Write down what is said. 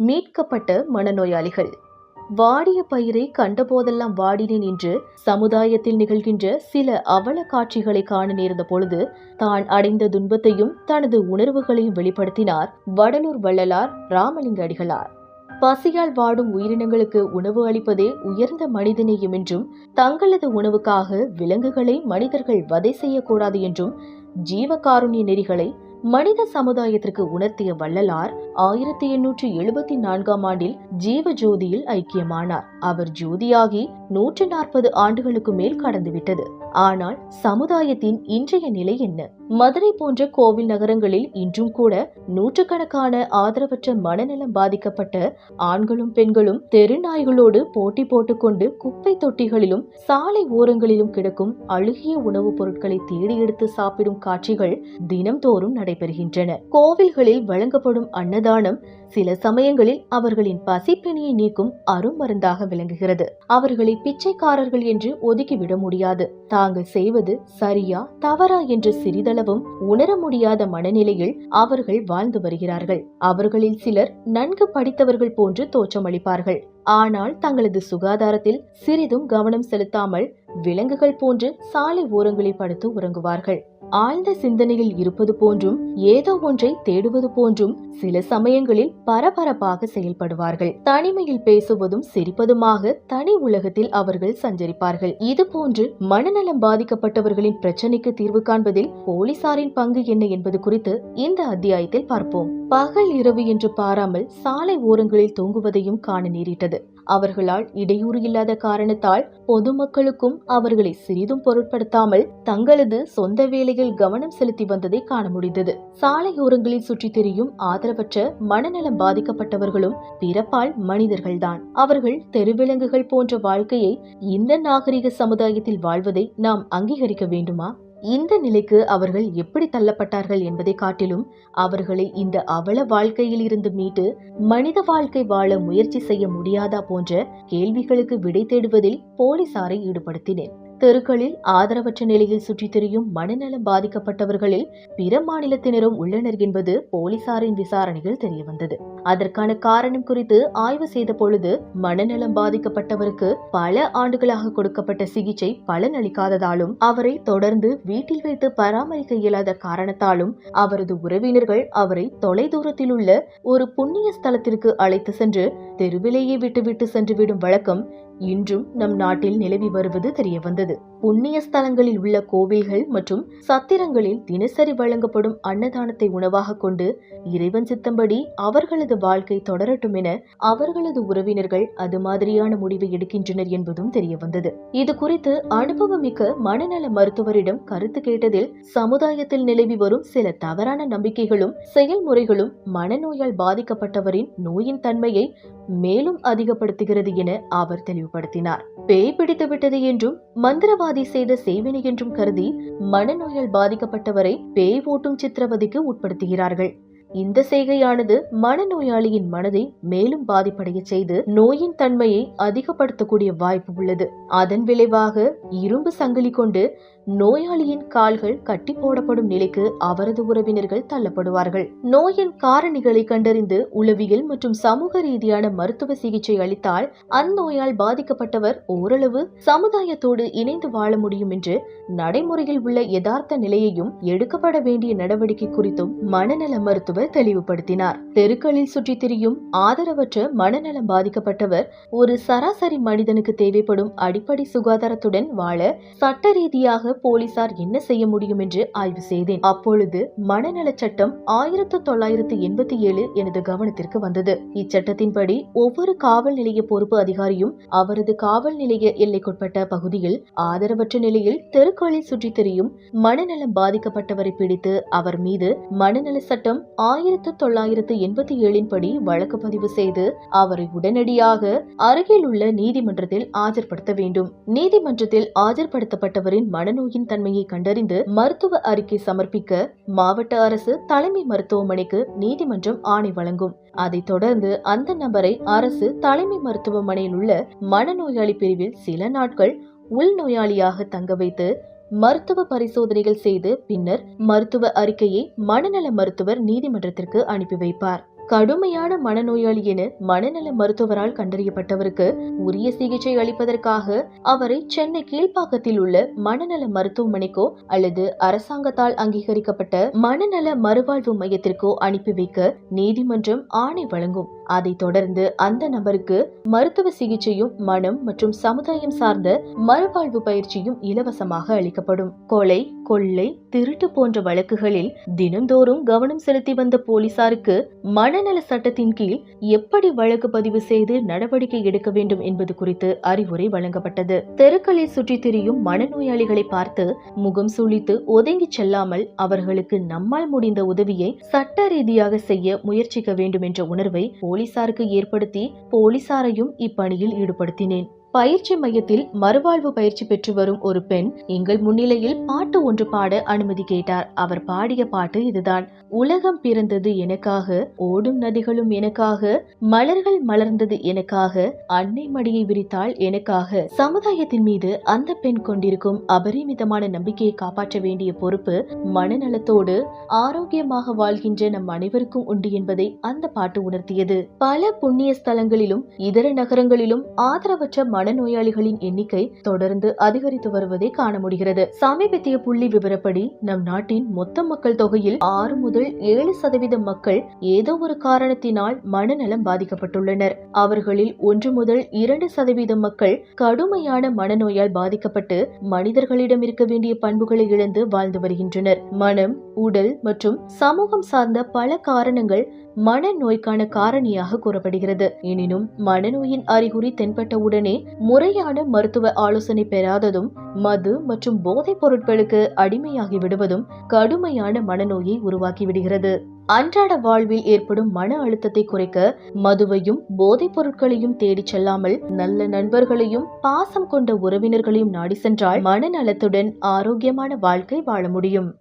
மீட்கப்பட்ட மனநோயாளிகள். வாடிய பயிரை கண்டபோதெல்லாம் வாடினேன் என்று சமுதாயத்தில் நிகழ்கின்ற சில அவல காட்சிகளை காண நேர்ந்த பொழுது தான் அடைந்த துன்பத்தையும் தனது உணர்வுகளையும் வெளிப்படுத்தினார் வடலூர் வள்ளலார் ராமலிங்க அடிகளார். பசியால் வாடும் உயிரினங்களுக்கு உணவு அளிப்பதே உயர்ந்த மனிதநேயம் என்றும் தங்களது உணவுக்காக விலங்குகளை மனிதர்கள் வதை செய்யக்கூடாது என்றும் ஜீவகாருண்ய நெறிகளை மனித சமுதாயத்திற்கு உணர்த்திய வள்ளலார் ஆயிரத்தி எண்ணூற்றி எழுபத்தி நான்காம் ஆண்டில் ஜீவ ஜோதியில் ஐக்கியமானார். அவர் ஜோதியாகி நூற்றி நாற்பது ஆண்டுகளுக்கு மேல் கடந்துவிட்டது. ஆனால் சமுதாயத்தின் இன்றைய நிலை என்ன? மதுரை போன்ற கோவில் நகரங்களில் இன்றும் கூட நூற்றுக்கணக்கான ஆதரவற்ற மனநலம் பாதிக்கப்பட்ட ஆண்களும் பெண்களும் தெருநாய்களோடு போட்டி போட்டுக்கொண்டு குப்பை தொட்டிகளிலும் சாலை ஓரங்களிலும் கிடக்கும் அழுகிய உணவுப் பொருட்களை தேடி எடுத்து சாப்பிடும் காட்சிகள் தினம்தோறும் நடைபெறுகின்றன. கோவில்களில் வழங்கப்படும் அன்னதானம் சில சமயங்களில் அவர்களின் பசிப்பிணியை நீக்கும் அருமருந்தாக விளங்குகிறது. அவர்களை பிச்சைக்காரர்கள் என்று ஒதுக்கிவிட முடியாது. தாங்கள் செய்வது சரியா தவறா என்று சிறிதளவும் உணர முடியாத மனநிலையில் அவர்கள் வாழ்ந்து வருகிறார்கள். அவர்களில் சிலர் நன்கு படித்தவர்கள் போன்று தோற்றமளிப்பார்கள். ஆனால் தங்களது சுகாதாரத்தில் சிறிதும் கவனம் செலுத்தாமல் விலங்குகள் போன்று சாலை ஓரங்களில் படுத்து உறங்குவார்கள். ஆழ்ந்த சிந்தனையில் இருப்பது போன்றும் ஏதோ ஒன்றை தேடுவது போன்றும் சில சமயங்களில் பரபரப்பாக செயல்படுவார்கள். தனிமையில் பேசுவதும் சிரிப்பதுமாக தனி உலகத்தில் அவர்கள் சஞ்சரிப்பார்கள். இது போன்று மனநலம் பாதிக்கப்பட்டவர்களின் பிரச்சனைக்கு தீர்வு காண்பதில் போலீசாரின் பங்கு என்ன என்பது குறித்து இந்த அத்தியாயத்தில் பார்ப்போம். பகல் இரவு என்று பாராமல் சாலை ஓரங்களில் தூங்குவதையும் காண நேரிட்டது. அவர்களால் இடையூறு இல்லாத காரணத்தால் பொதுமக்களுக்கும் அவர்களை சிறிதும் பொருட்படுத்தாமல் தங்களது சொந்த வேலையில் கவனம் செலுத்தி வந்ததை காண முடிந்தது. சாலையோரங்களில் சுற்றித் திரியும் ஆதரவற்ற மனநலம் பாதிக்கப்பட்டவர்களும் பிறப்பால் மனிதர்கள்தான். அவர்கள் தெருவிலங்குகள் போன்ற வாழ்க்கையை இந்த நாகரிக சமுதாயத்தில் வாழ்வதை நாம் அங்கீகரிக்க வேண்டுமா? இந்த நிலைக்கு அவர்கள் எப்படி தள்ளப்பட்டார்கள் என்பதை காட்டிலும் அவர்களை இந்த அவல வாழ்க்கையில் இருந்து மீட்டு மனித வாழ்க்கை வாழ முயற்சி செய்ய முடியாதா போன்ற கேள்விகளுக்கு விடை தேடுவதில் போலீசாரை ஈடுபடுத்தினேன். தெருக்களில் ஆதரவற்ற நிலையில் சுற்றித் திரியும் மனநலம் பாதிக்கப்பட்டவர்களில் பிற மாநிலத்தினரும் உள்ளனர் என்பது போலீசாரின் விசாரணையில் தெரியவந்தது. அதற்கான காரணம் குறித்து ஆய்வு செய்த பொழுது மனநலம் பாதிக்கப்பட்டவருக்கு பல ஆண்டுகளாக கொடுக்கப்பட்ட சிகிச்சை பலனளிக்காததாலும் அவரை தொடர்ந்து வீட்டில் வைத்து பராமரிக்க இயலாத காரணத்தாலும் அவரது உறவினர்கள் அவரை தொலைதூரத்தில் உள்ள ஒரு புண்ணிய ஸ்தலத்திற்கு அழைத்து சென்று தெருவிலேயே விட்டுவிட்டு சென்றுவிடும் வழக்கம் இன்றும் நம் நாட்டில் நிலவி வருவது தெரிய வந்தது புண்ணிய ஸ்தலங்களில் உள்ள கோவில்கள் மற்றும் சத்திரங்களில் தினசரி வழங்கப்படும் அன்னதானத்தை உணவாக கொண்டு இறைவன் சித்தம்படி அவர்களது வாழ்க்கை தொடரட்டும் என அவர்களது உறவினர்கள் அது மாதிரியான முடிவை எடுக்கின்றனர் என்பதும் தெரியவந்தது. இது குறித்து அனுபவமிக்க மனநல மருத்துவரிடம் கருத்து கேட்டதில் சமுதாயத்தில் நிலவி வரும் சில தவறான நம்பிக்கைகளும் செயல்முறைகளும் மனநோயால் பாதிக்கப்பட்டவரின் நோயின் தன்மையை மேலும் அதிகப்படுத்துகிறது என அவர் தெளிவுபடுத்தினார். பேய் பிடித்து விட்டது என்றும் மந்திரவாதி செய்த செய்வினை என்றும் கருதி மனநோயால் பாதிக்கப்பட்டவரை பேய் ஓட்டும் சித்திரவதைக்கு உட்படுத்துகிறார்கள். இந்த செய்கையானது மனநோயாளியின் மனதை மேலும் பாதிப்படைய செய்து நோயின் தன்மையை அதிகப்படுத்தக்கூடிய வாய்ப்பு உள்ளது. அதன் விளைவாக இரும்பு சங்கிலி கொண்டு நோயாளியின் கால்கள் கட்டி போடப்படும் நிலைக்கு அவரது உறவினர்கள் தள்ளப்படுவார்கள். நோயின் காரணிகளை கண்டறிந்து உளவியல் மற்றும் சமூக ரீதியான மருத்துவ சிகிச்சை அளித்தால் அந்நோயால் பாதிக்கப்பட்டவர் ஓரளவு சமுதாயத்தோடு இணைந்து வாழ முடியும் என்று நடைமுறையில் உள்ள யதார்த்த நிலையையும் எடுக்கப்பட வேண்டிய நடவடிக்கை குறித்தும் மனநல மருத்துவர் தெளிவுபடுத்தினார். தெருக்களில் சுற்றித் திரியும் ஆதரவற்ற மனநலம் பாதிக்கப்பட்டவர் ஒரு சராசரி மனிதனுக்கு தேவைப்படும் அடிப்படை சுகாதாரத்துடன் வாழ சட்ட ரீதியாக போலீசார் என்ன செய்ய முடியும் என்று ஆய்வு செய்தேன். அப்பொழுது மனநலச் சட்டம் ஆயிரத்து தொள்ளாயிரத்து எண்பத்தி ஏழு எனது கவனத்திற்கு வந்தது. இச்சட்டத்தின்படி ஒவ்வொரு காவல் நிலைய பொறுப்பு அதிகாரியும் அவரது காவல் நிலைய எல்லைக்குட்பட்ட பகுதியில் ஆதரவற்ற நிலையில் தெருக்களில் சுற்றித் திரியும் மனநலம் பாதிக்கப்பட்டவரை பிடித்து அவர் மீது மனநல சட்டம் ஆயிரத்து தொள்ளாயிரத்து எண்பத்தி ஏழின் படி வழக்கு பதிவு செய்து அவரை உடனடியாக அருகில் உள்ள நீதிமன்றத்தில் ஆஜர்படுத்த வேண்டும். நீதிமன்றத்தில் ஆஜர்படுத்தப்பட்டவரின் மனநோயின் தன்மையை கண்டறிந்து மருத்துவ அறிக்கை சமர்ப்பிக்க மாவட்ட அரசு தலைமை மருத்துவமனைக்கு நீதிமன்றம் ஆணை வழங்கும். அதைத் தொடர்ந்து அந்த நபரை அரசு தலைமை மருத்துவமனையில் உள்ள மனநோயாளி பிரிவில் சில நாட்கள் உள்நோயாளியாக தங்க வைத்து மருத்துவ பரிசோதனைகள் செய்து பின்னர் மருத்துவ அறிக்கையை மனநல மருத்துவர் நீதிமன்றத்திற்கு அனுப்பி வைப்பார். கடுமையான மனநோயாளி என மனநல மருத்துவரால் கண்டறியப்பட்டவருக்கு உரிய சிகிச்சை அளிப்பதற்காக அவரை சென்னை கீழ்ப்பாக்கத்தில் உள்ள மனநல மருத்துவமனைக்கோ அல்லது அரசாங்கத்தால் அங்கீகரிக்கப்பட்ட மனநல மறுவாழ்வு மையத்திற்கோ அனுப்பி வைக்க நீதிமன்றம் ஆணை வழங்கும். அதைத் தொடர்ந்து அந்த நபருக்கு மருத்துவ சிகிச்சையும் மனம் மற்றும் சமுதாயம் சார்ந்த மறுவாழ்வு பயிற்சியும் இலவசமாக அளிக்கப்படும். கொலை கொள்ளை திருட்டு போன்ற வழக்குகளில் தினந்தோறும் கவனம் செலுத்தி வந்த போலீசாருக்கு மன மனநல சட்டத்தின் கீழ் எப்படி வழக்கு பதிவு செய்து நடவடிக்கை எடுக்க வேண்டும் என்பது குறித்து அறிவுரை வழங்கப்பட்டது. தெருக்களை சுற்றித் திரியும் மனநோயாளிகளை பார்த்து முகம் சுழித்து ஒதுங்கி செல்லாமல் அவர்களுக்கு நம்மால் முடிந்த உதவியை சட்ட ரீதியாக செய்ய முயற்சிக்க வேண்டும் என்ற உணர்வை போலீசாருக்கு ஏற்படுத்தி போலீசாரையும் இப்பணியில் ஈடுபடுத்தினேன். பயிற்சி மையத்தில் மறுவாழ்வு பயிற்சி பெற்று வரும் ஒரு பெண் எங்கள் முன்னிலையில் பாட்டு ஒன்று பாட அனுமதி கேட்டார். அவர் பாடிய பாட்டு இதுதான். உலகம் பிறந்தது எனக்காக ஓடும் நதிகளும் எனக்காக மலர்கள் மலர்ந்தது எனக்காக அன்னை மடியை விரித்தாள் எனக்காக. சமுதாயத்தின் மீது அந்த பெண் கொண்டிருக்கும் அபரிமிதமான நம்பிக்கையை காப்பாற்ற வேண்டிய பொறுப்பு மனநலத்தோடு ஆரோக்கியமாக வாழ்கின்ற நம் அனைவருக்கும் உண்டு என்பதை அந்த பாட்டு உணர்த்தியது. பல புண்ணிய ஸ்தலங்களிலும் இதர நகரங்களிலும் ஆதரவற்ற மனநோயாளிகளின் எண்ணிக்கை தொடர்ந்து அதிகரித்து வருவதை காண முடிகிறது. சமீபத்திய புள்ளி விவரப்படி நம் நாட்டின் மொத்த மக்கள் தொகையில் ஆறு முதல் ஏழு சதவீத மக்கள் ஏதோ ஒரு காரணத்தினால் மனநலம் பாதிக்கப்பட்டுள்ளனர். அவர்களில் ஒன்று முதல் இரண்டு சதவீத மக்கள் கடுமையான மனநோயால் பாதிக்கப்பட்டு மனிதர்களிடம் இருக்க வேண்டிய பண்புகளை இழந்து வாழ்ந்து வருகின்றனர். மனம் உடல் மற்றும் சமூகம் சார்ந்த பல காரணங்கள் மனநோய்க்கான காரணியாக கூறப்படுகிறது. எனினும் மனநோயின் அறிகுறி தென்பட்ட உடனே முறையான மருத்துவ ஆலோசனை பெறாததும் மது மற்றும் போதைப் பொருட்களுக்கு அடிமையாகி விடுவதும் கடுமையான மனநோயை உருவாக்கி விடுகிறது. அன்றாட வாழ்வில் ஏற்படும் மன அழுத்தத்தை குறைக்க மதுவையும் போதைப் பொருட்களையும் தேடிச் செல்லாமல் நல்ல நண்பர்களையும் பாசம் கொண்ட உறவினர்களையும் நாடி சென்றால் மனநலத்துடன் ஆரோக்கியமான வாழ்க்கை வாழ முடியும்.